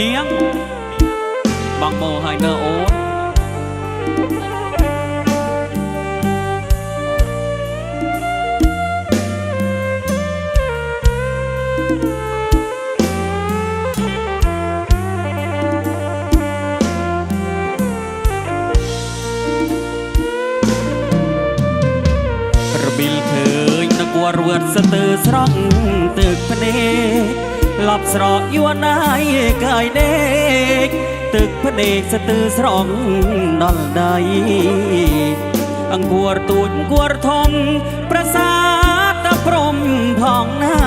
នាងបងមើលឲ្យនៅអូនរ बि លឃើញនគរវត្តស្ទើរស្រង់ទឹកភ្នែក ឡប់ស្រកយួនណាយកាយដេកទឹកភ្នែកស្ទើរស្រង់ដល់ដៃអង្គរទូចអង្គរធំប្រាសាទតាព្រំផងណៃ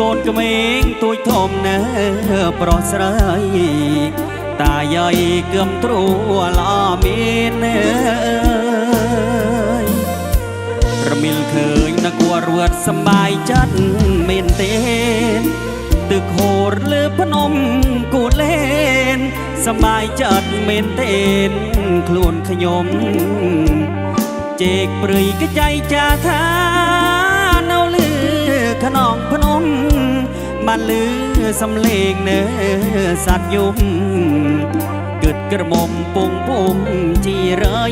កូនក្មេងទូចធំណើប្រុសស្រីតាយាយគឹមទ្រួល្អមានអើយរមិលឃើញនគរវត្តសំបាយចិត្តមែនទេ ទឹកហូរលើភ្នំគូលែនសំបាយចិត្តមែនទេខ្លួនខ្ញុំជេកព្រៃកចៃចាថានៅលើខ្នងភ្នំបានលឺសំលេងនៅសត្វយំគិតក្រមុំពងពុំជីរៃ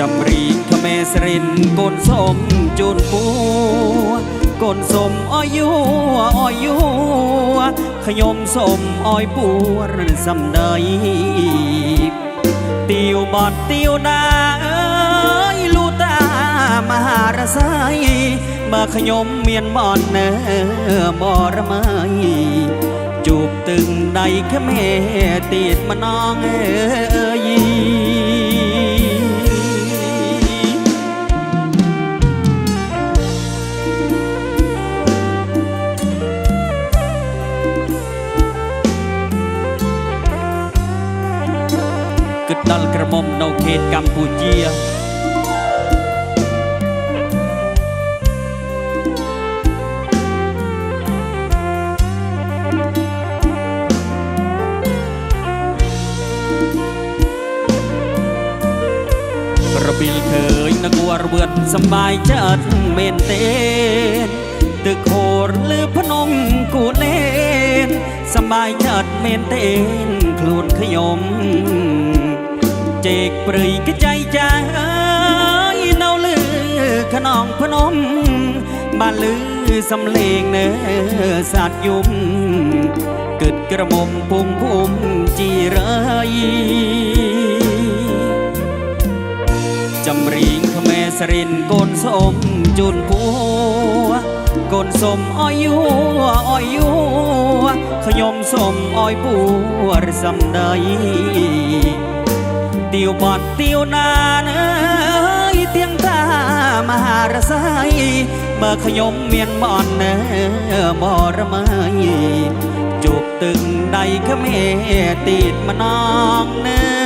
ចម្រៀងក្មេស្រិនកូនសុំជូនពូកូនសុំអយូអយូខ្ញុំសុំអយពួរសំដីទៀវបត់ទៀវដាអើយលូតាមហារស័យបើខ្ញុំមានបននៅបរមៃជួបទឹងដៃក្មេទៀតម្នងអើយគិត ដល់ក្រមុំនៅខេត្តកម្ពុជារបៀលឃើញនគរវត្តសំបាយចិត្តមែនទេទឹកហូរលើភ្នំគូលែនសំបាយចិត្តមែនទេខ្លួនខ្ញុំ เจกปรีกใจใจเน่าลือขนองพนมบ้านลือสำเลงเนื้อสัตยุมกิดกระมมปุ่มปุ่มจีไรจำรีงขมแมสรินกนสมจุนกัวกนสมอ้อยยัวอ้อยยัวขยมสมอ้อยปูรสำได ងក្មេស្រិនកូនសុំជូនពូកូនសុំអយូអយូខ្ញុំសុំអយពូរសំដីទៀវបត់ទៀវណានអើយទៀងតាមហារស័យបើខ្ញុំមានបននៅបរមៃជួបទឹងដៃក្មេទៀតម្នងនៅ